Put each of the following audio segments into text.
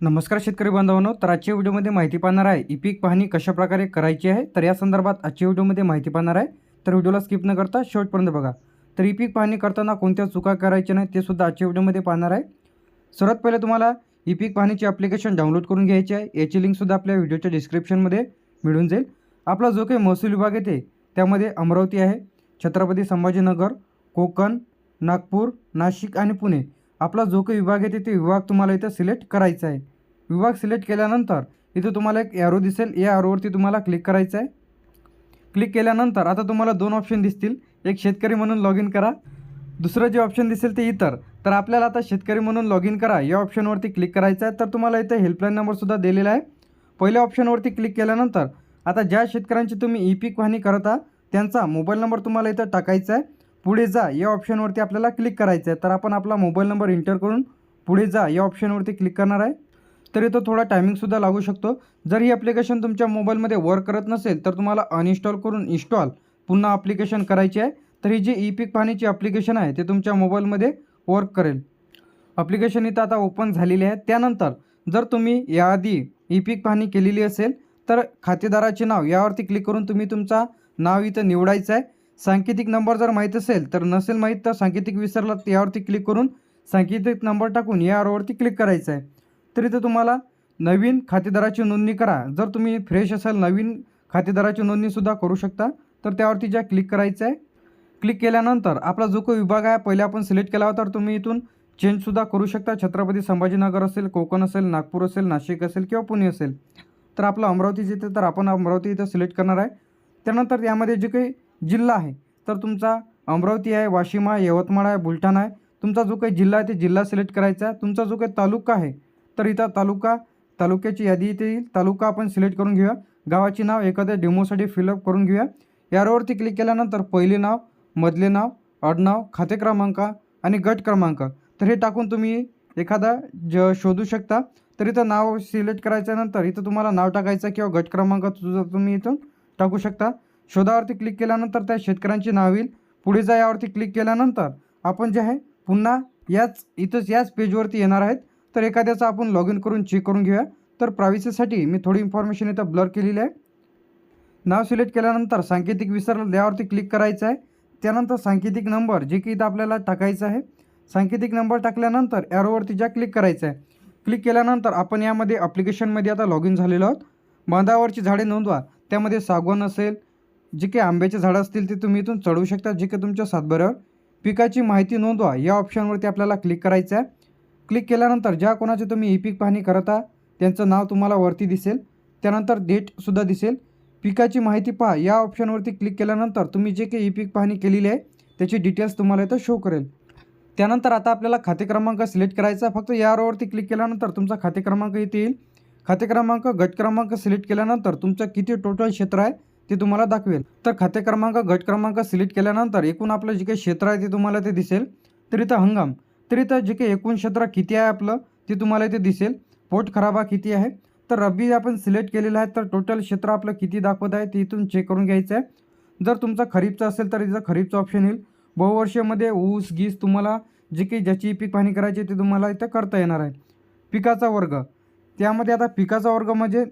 नमस्कार शेतकरी बांधवांनो तर आजच्या व्हिडिओमध्ये माहिती पाहणार आहे ई पीक पाहणी कशाप्रकारे करायची आहे? तर या संदर्भात आजच्या व्हिडिओमध्ये माहिती पाहणार आहे. तर व्हिडिओला स्किप न करता शेवटपर्यंत बघा. तर ई पीक पाहणी करताना कोणत्या चुका करायच्या नाही ते सुद्धा आजच्या व्हिडिओमध्ये पाहणार आहे. सर्वात पहिले तुम्हाला ई पीक पाहणीची ॲप्लिकेशन डाउनलोड करून घ्यायची आहे. याची लिंकसुद्धा आपल्या व्हिडिओच्या डिस्क्रिप्शनमध्ये मिळून जाईल. आपला जो काही महसूल विभाग येते त्यामध्ये अमरावती आहे छत्रपती संभाजीनगर कोकण नागपूर नाशिक आणि पुणे. आपला जो काही विभाग येते ते विभाग तुम्हाला इथं सिलेक्ट करायचा आहे. विभाग सिलेक्ट केल्यानंतर इथं तुम्हाला एक ॲरो दिसेल. या ॲरोवरती तुम्हाला क्लिक करायचं आहे. क्लिक केल्यानंतर आता तुम्हाला दोन ऑप्शन दिसतील. एक शेतकरी म्हणून लॉग इन करा. दुसरं जे ऑप्शन दिसेल ते इतर. तर आपल्याला आता शेतकरी म्हणून लॉग इन करा. या ऑप्शनवरती क्लिक करायचं आहे. तर तुम्हाला इथे हेल्पलाईन नंबरसुद्धा दिलेला आहे. पहिल्या ऑप्शनवरती क्लिक केल्यानंतर आता ज्या शेतकऱ्यांची तुम्ही ई पीक पाहणी करत आहात त्यांचा मोबाईल नंबर तुम्हाला इथं टाकायचा आहे. पुढे जा या ऑप्शनवरती आपल्याला क्लिक करायचं आहे तर आपण आपला मोबाईल नंबर इंटर करून पुढे जा या ऑप्शनवरती क्लिक करणार आहे. तर इथं थोडा टायमिंगसुद्धा लागू शकतो. जर ही ॲप्लिकेशन तुमच्या मोबाईलमध्ये वर्क करत नसेल तर तुम्हाला अनइन्स्टॉल करून इन्स्टॉल पुन्हा ॲप्लिकेशन करायची आहे. तर ही जी ई पीक पाहणीची ॲप्लिकेशन आहे ते तुमच्या मोबाईलमध्ये वर्क करेल. ॲप्लिकेशन इथं आता ओपन झालेली आहे. त्यानंतर जर तुम्ही याआधी ई पीक पाहणी केलेली असेल तर खातेदाराचे नाव यावरती क्लिक करून तुम्ही तुमचा नाव इथं निवडायचं आहे. सांकेतिक नंबर जर माहीत असेल तर नसेल माहीत तर सांकेतिक विसरला यावरती क्लिक करून सांकेतिक नंबर टाकून या आरोवरती क्लिक करायचं आहे. तर इथं तुम्हाला नवीन खातेदाराची नोंदणी करा. जर तुम्ही फ्रेश असाल नवीन खातेदाराची नोंदणीसुद्धा करू शकता. तर त्यावरती ज्या क्लिक करायचं आहे क्लिक केल्यानंतर आपला जो काही विभाग आहे पहिले आपण सिलेक्ट केला होता तर तुम्ही इथून चेंजसुद्धा करू शकता. छत्रपती संभाजीनगर असेल कोकण असेल नागपूर असेल नाशिक असेल किंवा पुणे असेल. तर आपलं अमरावती जिथे तर आपण अमरावती इथं सिलेक्ट करणार आहे. त्यानंतर यामध्ये जे काही जिल्हा आहे. तर तुमचा अमरावती आहे वाशिम आहे यवतमाळ आहे बुलढाणा आहे. तुमचा जो काही जिल्हा आहे ते जिल्हा सिलेक्ट करायचा आहे. तुमचा जो काही तालुका आहे तर इथं तालुका तालुक्याची यादी इथे येईल. तालुका आपण सिलेक्ट करून घेऊया. गावाचे नाव एखाद्या डेमोसाठी फिलअप करून घेऊया. यावरती क्लिक केल्यानंतर पहिले नाव मधले नाव आडनाव खाते क्रमांक आणि गट क्रमांक. तर हे टाकून तुम्ही एखादा ज शोधू शकता. तर इथं नाव सिलेक्ट करायच्यानंतर इथं तुम्हाला नाव टाकायचं किंवा गट क्रमांक तुझं तुम्ही इथून टाकू शकता. शोधावरती क्लिक केल्यानंतर त्या शेतकऱ्यांची नाव येईल. पुढे जा यावरती क्लिक केल्यानंतर आपण जे आहे पुन्हा याच इथंच याच पेजवरती येणार आहेत. तर एखाद्याचं आपण लॉग इन करून चेक करून घेऊया. तर प्रायव्हसीसाठी मी थोडी इन्फॉर्मेशन इथं ब्लर केलेली आहे. नाव सिलेक्ट केल्यानंतर सांकेतिक विसरलं यावरती क्लिक करायचं आहे. त्यानंतर सांकेतिक नंबर जे की इथं आपल्याला टाकायचं आहे. सांकेतिक नंबर टाकल्यानंतर ॲरोवरती ज्या क्लिक करायचं आहे क्लिक केल्यानंतर आपण यामध्ये ॲप्लिकेशनमध्ये आता लॉग इन झालेलो आहोत. बांधावरची झाडे नोंदवा. त्यामध्ये सागवान असेल जे काही आंब्याचे झाडं असतील ते तुम्ही इथून चढवू शकता. जे काही तुमच्या सातबऱ्यावर पिकाची माहिती नोंदवा. या ऑप्शनवरती आपल्याला क्लिक करायचं आहे. क्लिक केल्यानंतर ज्या कोणाचे तुम्ही ई पीक पाहणी करत आहात त्यांचं नाव तुम्हाला वरती दिसेल. त्यानंतर डेटसुद्धा दिसेल. पिकाची माहिती पहा. या ऑप्शनवरती क्लिक केल्यानंतर तुम्ही जे काही ई पीक पाहणी केलेली आहे त्याची डिटेल्स तुम्हाला इथं शो करेल. त्यानंतर आता आपल्याला खाते क्रमांक सिलेक्ट करायचा फक्त या रोवरती क्लिक केल्यानंतर तुमचा खाते क्रमांक इथे येईल. खाते क्रमांक गट क्रमांक सिलेक्ट केल्यानंतर तुमचं किती टोटल क्षेत्र आहे ते तुम्हाला दाखवेल. तर खाते क्रमांक गट क्रमांक सिलेक्ट केल्यानंतर एकूण आपलं जे काही क्षेत्र आहे ते तुम्हाला ते दिसेल. तर इथं हंगाम. तर इथं जे काही एकूण क्षेत्र किती आहे आपलं ते तुम्हाला इथे दिसेल. पोट खराबा किती आहे? तर रब्बी आपण सिलेक्ट केलेलं आहे तर टोटल क्षेत्र आपलं किती दाखवत आहे ते इथून चेक करून घ्यायचं आहे. जर तुमचा खरीपचं असेल तर इथं खरीपचं ऑप्शन येईल. बहुवर्षामध्ये ऊस गीस तुम्हाला जे काही ज्याची पीक पाहणी करायची ते तुम्हाला इथं करता येणार आहे. पिकाचा वर्ग. त्यामध्ये आता पिकाचा वर्ग म्हणजे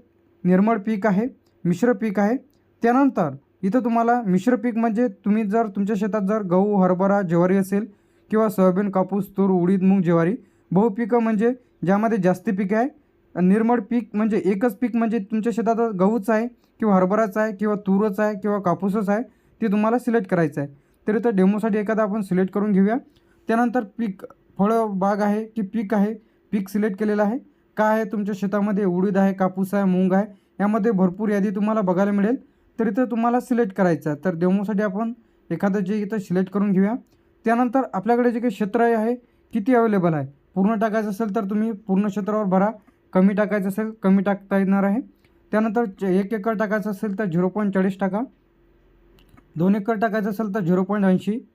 निर्मळ पीक आहे मिश्र पीक आहे. त्यानंतर इथं तुम्हाला मिश्र पीक म्हणजे तुम्ही जर तुमच्या शेतात जर गहू हरभरा ज्वारी असेल किंवा सोयाबीन कापूस तूर उडीद मूग ज्वारी बहुपिकं म्हणजे ज्यामध्ये जास्त पीक आहे निर्मळ पीक म्हणजे एकच पीक म्हणजे तुमच्या शेतात गहूच आहे किंवा हरभराच आहे किंवा तूरच आहे किंवा कापूसच आहे ते तुम्हाला सिलेक्ट करायचं आहे. तर इथं डेमोसाठी एखादा आपण सिलेक्ट करून घेऊया. त्यानंतर पीक फळं बाग आहे की पीक आहे पीक सिलेक्ट केलेलं आहे. काय आहे तुमच्या शेतामध्ये? उडीद आहे कापूस आहे मूग आहे. यामध्ये भरपूर यादी तुम्हाला बघायला मिळेल. तर इथं तुम्हाला सिलेक्ट करायचं आहे. तर डेमोसाठी आपण एखादं जे इथं सिलेक्ट करून घेऊया. त्यानंतर आपल्याकडे जे काही क्षेत्र आहे किती अवेलेबल आहे? पूर्ण टाकायचं असेल तर तुम्ही पूर्ण क्षेत्रावर भरा. कमी टाकायचं असेल कमी टाकता येणार आहे. त्यानंतर च- एक एकर टाकायचं असेल तर झिरो पॉईंट चाळीस टाका. दोन एकर टाकायचं असेल तर झिरो पॉईंट ऐंशी.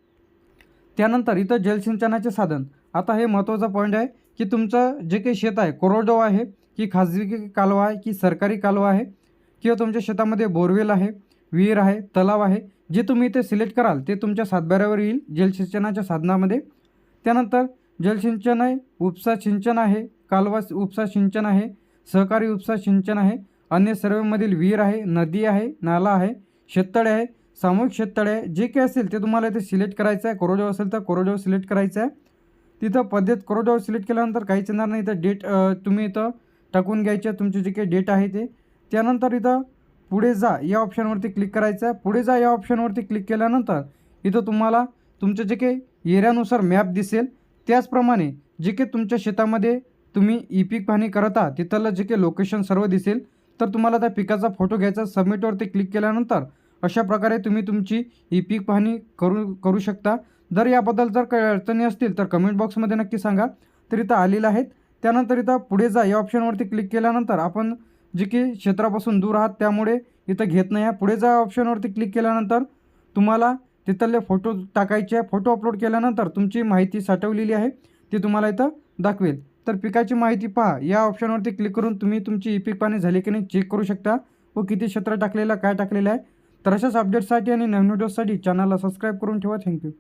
त्यानंतर इथं जलसिंचनाचे साधन. आता हे महत्त्वाचा पॉईंट आहे की तुमचं जे काही शेत आहे कोरडो आहे की खाजगी कालवा आहे की सरकारी कालवा आहे किंवा तुमच्या शेतामध्ये बोरवेल आहे विहीर आहे तलाव आहे जे तुम्ही इथे सिलेक्ट कराल ते तुमच्या सातबाऱ्यावर येईल जलसिंचनाच्या साधनामध्ये. त्यानंतर जलसिंचन आहे उपसा सिंचन आहे कालवा उपसा सिंचन आहे सहकारी उपसा सिंचन आहे अन्य सर्वेमधील विहीर आहे नदी आहे नाला आहे शेततळे आहे सामूहिक शेततळे आहे जे काही असेल ते तुम्हाला इथे सिलेक्ट करायचं आहे. कोरोजव असेल तर कोरोजव सिलेक्ट करायचं आहे. तिथं पद्धत कोरोजव सिलेक्ट केल्यानंतर काहीच येणार नाही. इथं डेट तुम्ही इथं टाकून घ्यायचे तुमचे जे काही डेट आहे ते. त्यानंतर इथं पुढे जा या ऑप्शनवरती क्लिक करायचं आहे. पुढे जा या ऑप्शनवरती क्लिक केल्यानंतर इथं तुम्हाला तुमचं जे काही एरियानुसार मॅप दिसेल त्याचप्रमाणे जे काही तुमच्या शेतामध्ये तुम्ही ई पीक पाहणी करत आहात तिथलं जे काही लोकेशन सर्व दिसेल तर तुम्हाला त्या पिकाचा फोटो घ्यायचा सबमिटवरती क्लिक केल्यानंतर अशा प्रकारे तुम्ही तुमची ई पीक पाहणी करू करू शकता. जर याबद्दल जर काही अडचणी असतील तर कमेंट बॉक्समध्ये नक्की सांगा. तर इथं आलेलं आहेत. त्यानंतर इथं पुढे जा या ऑप्शनवरती क्लिक केल्यानंतर आपण जे की क्षेत्रापासून दूर आहात त्यामुळे इथं घेत नाही आहे. पुढे जा ऑप्शनवरती क्लिक केल्यानंतर तुम्हाला तिथले फोटो टाकायचे आहे. फोटो अपलोड केल्यानंतर तुमची माहिती साठवलेली आहे. ती तुम्हाला इथं दाखवेल. तर पिकाची माहिती पहा. या ऑप्शनवरती क्लिक करून तुम्ही तुमची ई पीक पाणी झाली की नाही चेक करू शकता. व किती क्षेत्र टाकलेलं काय टाकलेलं आहे. तर अशाच अपडेट्ससाठी आणि नवीन व्हिडिओसाठी चॅनलला सबस्क्राईब करून ठेवा. थँक्यू